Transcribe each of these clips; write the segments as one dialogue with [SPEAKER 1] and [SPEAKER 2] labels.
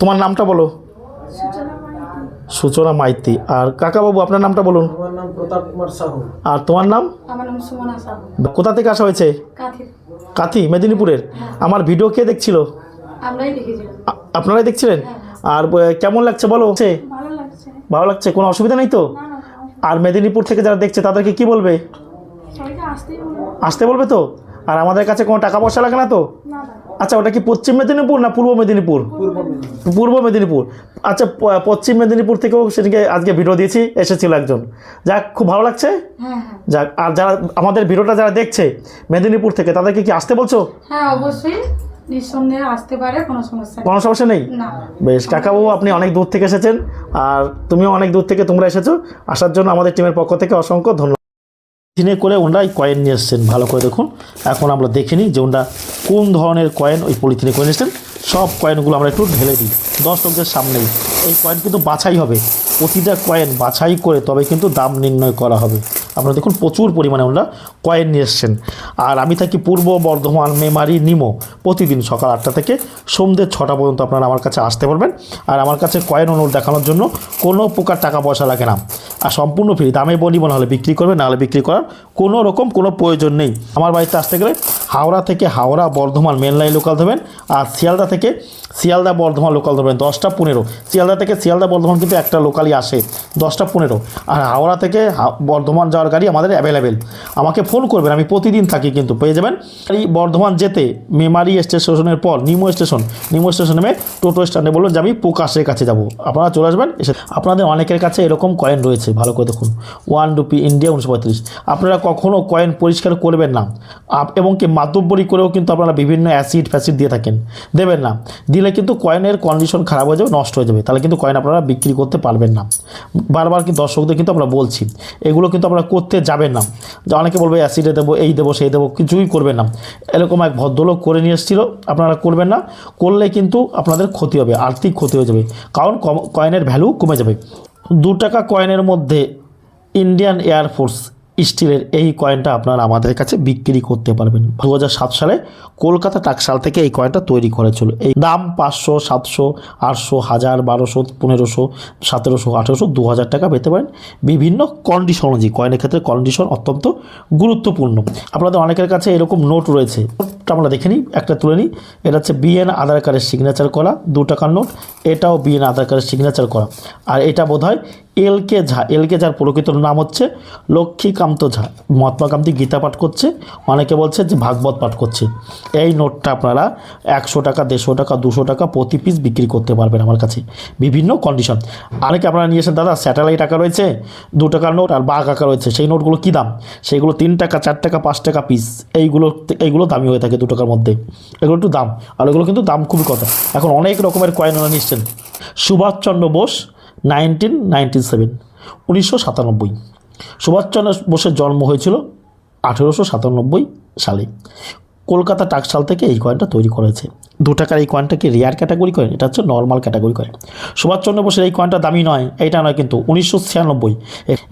[SPEAKER 1] তোমার নামটা বলো?
[SPEAKER 2] সূচনা মাইতি।
[SPEAKER 1] আর কাকাবাবু আপনার নামটা বলুন।
[SPEAKER 3] আমার নাম প্রতাপ কুমার সাহু।
[SPEAKER 1] আর তোমার নাম?
[SPEAKER 2] আমার নাম সুমনা সাহু।
[SPEAKER 1] কোথা থেকে আসা হয়েছে? কাথি মেদিনীপুরের? আমার ভিডিও কে দেখছিল? আপনারাই দেখছিলেন? আর কেমন লাগছে বলো?
[SPEAKER 2] ভালো লাগছে।
[SPEAKER 1] কোনো অসুবিধা নেই তো? আর মেদিনীপুর থেকে যারা দেখছে তাদেরকে কি বলব। আসতে বলবে তো? আর আমাদের কাছে কোনো টাকা পয়সা লাগে না তো? আচ্ছা ওটা কি পশ্চিম মেদিনীপুর না পূর্ব মেদিনীপুর?
[SPEAKER 3] পূর্ব মেদিনীপুর।
[SPEAKER 1] আচ্ছা পশ্চিম মেদিনীপুর থেকেও সেদিকে আজকে ভিডিও দিয়েছি এসেছিল একজন। যাক খুব ভালো লাগছে।
[SPEAKER 2] হ্যাঁ হ্যাঁ।
[SPEAKER 1] যাক আর যারা আমাদের ভিডিওটা যারা দেখছে মেদিনীপুর থেকে তাদেরকে কি আসতে বলছো?
[SPEAKER 2] হ্যাঁ অবশ্যই। নিঃসন্দেহে আসতে পারে কোনো সমস্যা নেই।
[SPEAKER 1] কোনো সমস্যা নেই? বেশ কাকাবাবু আপনি অনেক দূর থেকে এসেছেন আর তুমিও অনেক দূর থেকে তোমরা এসেছ। আসার জন্য আমাদের টিমের পক্ষ থেকে অসংখ্য ধন্যবাদ। দিনে করে ওনারাই কয়েন নিয়ে এসছেন। ভালো করে দেখুন। এখন আমরা দেখে নিই যে ওনারা কোন ধরনের কয়েন ওই পলিথিনে করে এসছেন সব কয়েনগুলো আমরা একটু ঢেলে দিই। দশ লোকদের সামনেই। এই কয়েন কিন্তু বাছাই হবে। প্রতিটা কয়েন বাছাই করে তবে কিন্তু দাম নির্ণয় করা হবে। আপনারা দেখুন প্রচুর পরিমাণে ওনারা কয়েন নিয়ে এসছেন। আর আমি থাকি পূর্ব বর্ধমান মেমারি নিমো। প্রতিদিন সকাল আটটা থেকে সন্ধ্যে ছটা পর্যন্ত আপনারা আমার কাছে আসতে পারবেন। আর আমার কাছে কয়েন অনুর দেখানোর জন্য কোনো প্রকার টাকা পয়সা লাগে না। আর সম্পূর্ণ ফ্রি দামে বনি মনে হলে বিক্রি করবে, নাহলে বিক্রি করার কোনো রকম কোনো প্রয়োজন নেই। আমার বাড়িতে আসতে গেলে হাওড়া থেকে Howrah Bardhaman main line local ধরবেন আর শিয়ালদা থেকে শিয়ালদা বর্ধমান লোকাল ধরবেন, দশটা পনেরো। শিয়ালদা থেকে শিয়ালদা বর্ধমান কিন্তু একটা লোকালই আসে, দশটা পনেরো। আর হাওড়া থেকে বর্ধমান যাওয়ার গাড়ি আমাদের অ্যাভেলেবেল আমাকে ফোন করবেন, আমি প্রতিদিন থাকি কিন্তু, পেয়ে যাবেন। এই বর্ধমান যেতে মেমারি স্টেশনের পর, নিমো স্টেশন নিমো স্টেশন নেমে টোটো স্ট্যান্ডে বলুন যে আমি প্রকাশের কাছে যাব। আপনারা চলে আসবেন, এসে আপনাদের অনেকের কাছে এরকম কয়েন রয়েছে। ভালো করে দেখুন। ওয়ান রুপি ইন্ডিয়া উনিশশো পঁয়ত্রিশ। আপনারা কখনও কয়েন পরিষ্কার করবেন না। এবং কি মাতব্বরি করেও কিন্তু আপনারা বিভিন্ন অ্যাসিড ফ্যাসিড দিয়ে থাকেন। দেবেন না। দিলে কিন্তু কয়েনের কন্ডিশন খারাপ হয়ে যাবে, নষ্ট হয়ে যাবে। তাহলে কিন্তু কয়েন আপনারা বিক্রি করতে পারবেন না। বারবার কি দর্শকদের কিন্তু আমরা বলছি, এগুলো কিন্তু আপনারা করতে যাবেন না। যে অনেকে বলবে অ্যাসিডে দেবো, এই দেবো, সেই দেবো, কিছুই করবেন না। এরকম এক ভদ্রলোক করে নিয়ে এসেছিল, আপনারা করবেন না। করলে কিন্তু আপনাদের ক্ষতি হবে, আর্থিক ক্ষতি হয়ে যাবে। কারণ কয়েনের ভ্যালু কমে যাবে। দু টাকা কয়েনের মধ্যে ইন্ডিয়ান এয়ারফোর্স স্টিলের এই কয়েনটা আপনারা আমাদের কাছে বিক্রি করতে পারবেন। দু সালে কলকাতা টাকশাল থেকে এই কয়েনটা তৈরি করেছিল। এই দাম পাঁচশো, সাতশো, আটশো, হাজার, বারোশো, পনেরোশো, সতেরোশো, আঠেরোশো দু হাজার টাকা পেতে পারেন। বিভিন্ন কন্ডিশন অনুযায়ী কয়েনের ক্ষেত্রে কন্ডিশন অত্যন্ত গুরুত্বপূর্ণ। আপনাদের অনেকের কাছে এরকম নোট রয়েছে। নোটটা আমরা দেখে নিই, একটা তুলে নিই। এটা হচ্ছে বিএন আধার কার্ডের সিগনেচার করা দু টাকার নোট, এটাও বিএন আধার কার্ডের সিগনেচার করা আর এটা বোধ হয় এল কে ঝা এল কে ঝার প্রকৃত নাম হচ্ছে লক্ষ্মীকান্ত ঝা। মহাত্মা গান্ধী গীতা পাঠ করছে, অনেকে বলছে যে ভাগবত পাঠ করছে। এই নোটটা আপনারা একশো টাকা, দেড়শো টাকা, দুশো টাকা প্রতি পিস বিক্রি করতে পারবেন আমার কাছে। বিভিন্ন কন্ডিশন অনেকে আপনারা নিয়ে এসেন দাদা স্যাটেলাইট আঁকা রয়েছে, দু টাকার নোট আর বাঘ আঁকা রয়েছে, সেই নোটগুলো কী দাম? সেইগুলো তিন টাকা, চার টাকা, পাঁচ টাকা পিস এইগুলো এইগুলো দামি হয়ে থাকে দু টাকার মধ্যে। এগুলো একটু দাম। আর এগুলো কিন্তু দাম খুবই কত এখন অনেক রকমের কয়েন ওরা নিচ্ছেন Subhash Chandra Bose nineteen ninety seven, উনিশশো সাতানব্বই। সুভাষচন্দ্র বোসের জন্ম হয়েছিল আঠেরোশো সাতানব্বই সালে। কলকাতা টাকশাল থেকে এই কয়েনটা তৈরি করেছে। দু টাকার এই কয়েনটা কি রেয়ার ক্যাটাগরি কয়েন এটা হচ্ছে নর্মাল ক্যাটাগরি কয়েন সুভাষচন্দ্র বোসের এই কয়েনটা দামি নয়, এইটা নয় কিন্তু উনিশশো ছিয়ানব্বই।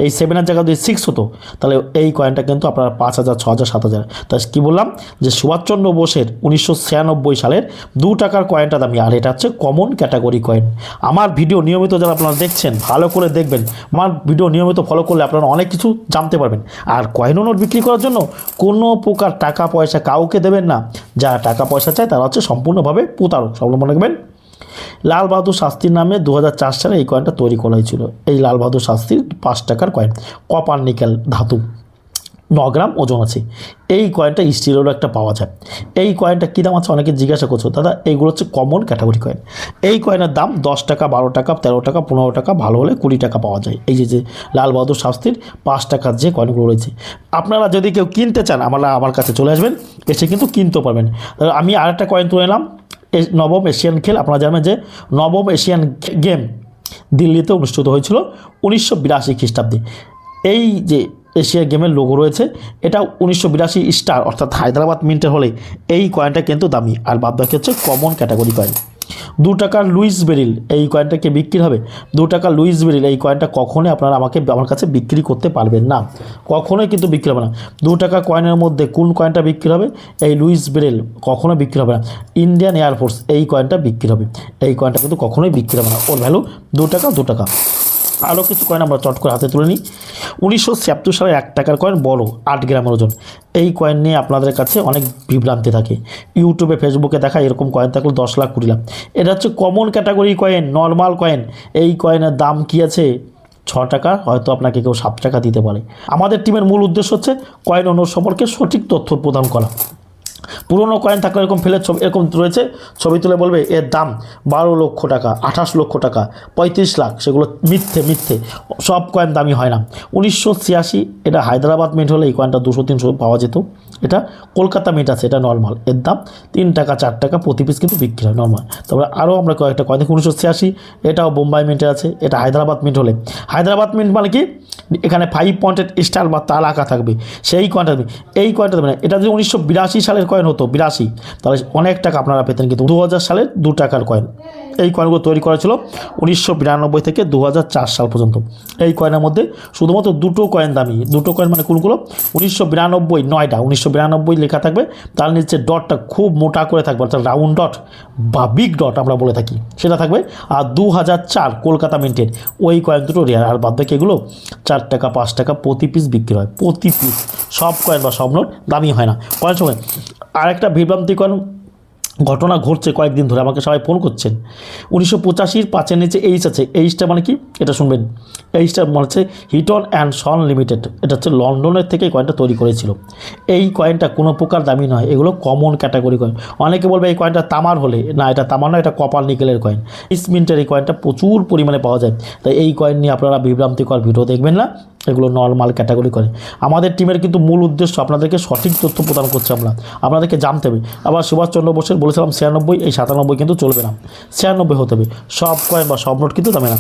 [SPEAKER 1] এই সেভেনের জায়গা যদি সিক্স হতো, তাহলে এই কয়েনটা কিন্তু আপনার পাঁচ হাজার, ছ হাজার, সাত হাজার। তাই কী বললাম? যে সুভাষচন্দ্র বোসের উনিশশো ছিয়ানব্বই সালের দু টাকার কয়েনটা দামি, আর এটা হচ্ছে কমন ক্যাটাগরি কয়েন আমার ভিডিও নিয়মিত যারা আপনারা দেখছেন, ভালো করে দেখবেন। আমার ভিডিও নিয়মিত ফলো করলে আপনারা অনেক কিছু জানতে পারবেন। আর কয়েন নোট বিক্রি করার জন্য কোনো প্রকার টাকা পয়সা কাউকে দেবেন না। যারা টাকা পয়সা চায়, তারা হচ্ছে সম্পূর্ণভাবে প্রতারক সব মনে রাখবেন। লাল বাহাদুর শাস্ত্রীর নামে দু হাজার চার সালে এই কয়েনটা তৈরি করা হয়েছিল। এই লাল বাহাদুর শাস্ত্রীর পাঁচ টাকার কয়েন কপার নিকেল ধাতু, ন গ্রাম ওজন আছে। এই কয়েনটা স্টিলেরও একটা পাওয়া যায়। এই কয়েনটা কী দাম আছে অনেকে জিজ্ঞাসা করছ। দাদা, এইগুলো হচ্ছে কমন ক্যাটাগরি কয়েন এই কয়েনের দাম দশ টাকা, বারো টাকা, তেরো টাকা, পনেরো টাকা, ভালো হলে কুড়ি টাকা পাওয়া যায়। এই যে যে লাল বাহাদুর শাস্ত্রীর পাঁচ টাকার যে কয়েনগুলো রয়েছে। আপনারা যদি কেউ কিনতে চান, আমরা, আমার কাছে চলে আসবেন, এসে কিন্তু কিনতেও পারবেন। আমি আরেকটা কয়েন তুলে এলাম এ- নবম এশিয়ান খেল, আপনারা জানেন যে নবম এশিয়ান গেম দিল্লিতে অনুষ্ঠিত হয়েছিল উনিশশো বিরাশি খ্রিস্টাব্দে। এই যে এশিয়া গেমের লোগো রয়েছে, এটা উনিশশো বিরাশি স্টার অর্থাৎ হায়দ্রাবাদ মিন্টের হলে এই কয়েনটা কিন্তু দামি। আর বাদ বাকি হচ্ছে কমন ক্যাটাগরি কয়েন দু টাকার লুইস বেরিল, এই কয়েনটাকে বিক্রি হবে? দু টাকা লুইস বেরিল, এই কয়েনটা কখনোই আপনারা আমাকে, আমার কাছে বিক্রি করতে পারবেন না। কখনোই কিন্তু বিক্রি হবে না। দু টাকা কয়েনের মধ্যে কোন কয়েনটা বিক্রি হবে? এই লুইস বেরিল কখনো বিক্রি হবে না। ইন্ডিয়ান এয়ারফোর্স এই কয়েনটা বিক্রি হবে। এই কয়েনটা কিন্তু কখনোই বিক্রি হবে না। ওর ভ্যালু দু টাকা দু টাকা। আরও কিছু কয়েন আমরা চট করে হাতে তুলে নিই। উনিশশো ছিয়াত্তর সালে এক টাকার কয়েন বড়, আট গ্রামের ওজন। এই কয়েন নিয়ে আপনাদের কাছে অনেক বিভ্রান্তি থাকে। ইউটিউবে ফেসবুকে দেখা এরকম কয়েন থাকলে দশ লাখ, কুড়ি লাখ। এটা হচ্ছে common category coin normal coin এই কয়েনের দাম কী আছে? ছ টাকা, হয়তো আপনাকে কেউ সাত টাকা দিতে পারে। আমাদের টিমের মূল উদ্দেশ্য হচ্ছে কয়েন অনুর সম্পর্কে সঠিক তথ্য প্রদান করা। পুরনো কয়েন থাকলে এরকম ফেলে ছবি, এরকম রয়েছে, ছবি তুলে বলবে এর দাম বারো লক্ষ টাকা, আঠাশ লক্ষ টাকা, পঁয়ত্রিশ লাখ, সেগুলো মিথ্যে মিথ্যে, সব কয়েন দামি হয় না। উনিশশো ছিয়াশি, এটা হায়দ্রাবাদ মিন্ট হলে এই কয়েনটা দুশো, তিনশো পাওয়া যেত। এটা কলকাতা মিন্ট আছে, এটা নর্মাল এর দাম তিন টাকা, চার টাকা, প্রতি পিস কিন্তু বিক্রি হয় নর্মাল তারপরে আরও আমরা কয়েকটা কয়েন দেখি, উনিশশো ছিয়াশি, এটাও বোম্বাই মিন্টে আছে, এটা হায়দ্রাবাদ মিন্ট হলে। হায়দ্রাবাদ মিন্ট মানে কি? এখানে ফাইভ পয়েন্টেড স্টার বা তাল আঁকা থাকবে। সেই কয়েনটা এই কয়েনটা দেবে না। এটা যদি উনিশশো বিরাশি সালের কয়েন হতো, বিরাশি, তাহলে অনেক টাকা আপনারা পেতেন কিন্তু দু হাজার সালের দু টাকার কয়েন এই কয়েনগুলো তৈরি করা ছিল উনিশশো বিরানব্বই থেকে দু হাজার চার সাল পর্যন্ত। এই কয়েনের মধ্যে শুধুমাত্র দুটো কয়েন দামি। দুটো কয়েন মানে কোনগুলো? উনিশশো বিরানব্বই নয়টা উনিশশো বিরানব্বই লেখা থাকবে। তার নিচে ডটটা খুব মোটা করে থাকবে, অর্থাৎ রাউন্ড ডট বা বিগ ডট আমরা বলে থাকি। সেটা থাকবে। আর দু হাজার চার কলকাতা মিন্টের ওই কয়েন দুটো রেয়ার আর বাদ বাকি এগুলো চার টাকা, পাঁচ টাকা প্রতি পিস বিক্রি হয়। প্রতি পিস সব কয়েন বা সব নোট দামি হয় না। কয়েন সময় আরেকটা বিভ্রান্তিকর ঘটনা ঘটছে কয়েকদিন ধরে, আমাকে সবাই ফোন করছেন। উনিশশো পঁচাশির পাঁচের নিচে এইচ আছে। এইচটা মানে কি? এটা শুনবেন। এইচটা মানে হচ্ছে হিটন অ্যান্ড সন লিমিটেড এটা হচ্ছে লন্ডনের থেকে কয়েনটা তৈরি করেছিল। এই কয়েনটা কোনো প্রকার দামি নয়। এগুলো কমন ক্যাটাগরি কয়েন অনেকে বলবে এই কয়েনটা তামার হলে। না, এটা তামার নয়, এটা কপার নিকেলের কয়েন ইসমিন্টের এই কয়েনটা প্রচুর পরিমাণে পাওয়া যায়। তাই এই কয়েন নিয়ে আপনারা বিভ্রান্তিকর ভিডিও দেখবেন না। এগুলো নর্মাল ক্যাটাগরি করে। আমাদের টিমের কিন্তু মূল উদ্দেশ্য আপনাদেরকে সঠিক তথ্য প্রদান করছে আমরা। আপনাদেরকে জানতে হবে। আবার সুভাষচন্দ্র বোসের বলেছিলাম ছিয়ানব্বই, এই সাতানব্বই কিন্তু চলবে না। ছিয়ানব্বই হতে হবে। সব কয়েন বা সব নোট কিন্তু দামে না।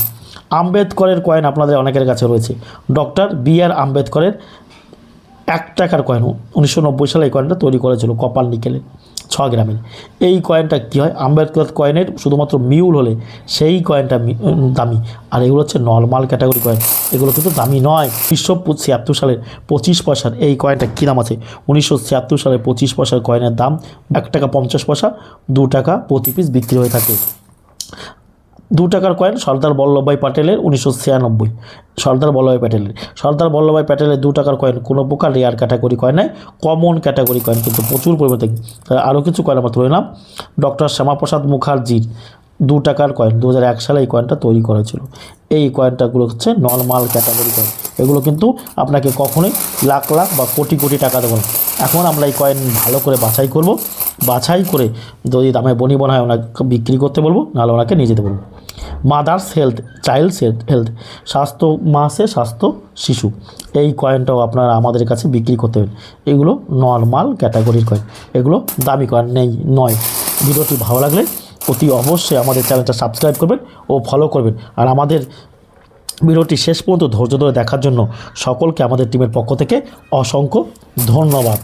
[SPEAKER 1] আম্বেদকরের কয়েন আপনাদের অনেকের কাছে রয়েছে। ডক্টর বি আর আম্বেদকরের এক টাকার কয়েন উনিশশো নব্বই সালে এই কয়েনটা তৈরি করেছিল, কপাল নিকেলের। ছ গ্রামের এই কয়েনটা কী হয়? আম্বেদকর কয়েনের শুধুমাত্র মিউল হলে সেই কয়েনটা দামি। আর এগুলো হচ্ছে নর্মাল ক্যাটাগরি কয়েন এগুলো কিন্তু দামি নয়। উনিশশো ছিয়াত্তর সালের পঁচিশ পয়সার এই কয়েনটা কী দাম আছে? উনিশশো ছিয়াত্তর সালের পঁচিশ পয়সার কয়েনের দাম এক টাকা পঞ্চাশ পয়সা, দু টাকা প্রতি পিস বিক্রি হয়ে থাকে। দু টাকার কয়েন সর্দার বল্লভভাই প্যাটেলের উনিশশো ছিয়ানব্বই। সর্দার বল্লভভাই প্যাটেলের। সর্দার বল্লভভাই প্যাটেলের দু টাকার কয়েন কোনো প্রকার রেয়ার ক্যাটাগরি কয়েন নয় কমন ক্যাটাগরি কয়েন কিন্তু প্রচুর পরিমাণে থাকে। আরও কিছু কয়েন আমরা তুলে নিলাম। ডক্টর শ্যামাপ্রসাদ মুখার্জির দু টাকার কয়েন দু হাজার এক সালে এই কয়েনটা তৈরি করেছিল এই কয়েনটাগুলো হচ্ছে নর্মাল ক্যাটাগরি কয়েন এগুলো কিন্তু আপনাকে কখনোই লাখ লাখ বা কোটি কোটি টাকা দেবো না। এখন আমরা এই কয়েন ভালো করে বাছাই করব। বাছাই করে যদি দামে বনা হয় ওনাকে বিক্রি করতে বলব, নাহলে ওনাকে নিয়ে যেতে বলব। মাদার্স হেলথ চাইল্ডস হেলথ স্বাস্থ্য, মাসে স্বাস্থ্য, শিশু। এই কয়েনটাও আপনারা আমাদের কাছে বিক্রি করতে হবে এগুলো নর্মাল ক্যাটাগরির কয়েন এগুলো দামি কয়েন নেই, নয়। ভিডিওটি ভালো লাগলে অতি অবশ্যই আমাদের চ্যানেলটা সাবস্ক্রাইব করবেন ও ফলো করবেন। আর আমাদের ভিডিওটি শেষ পর্যন্ত ধৈর্য ধরে দেখার জন্য সকলকে আমাদের টিমের পক্ষ থেকে অসংখ্য ধন্যবাদ।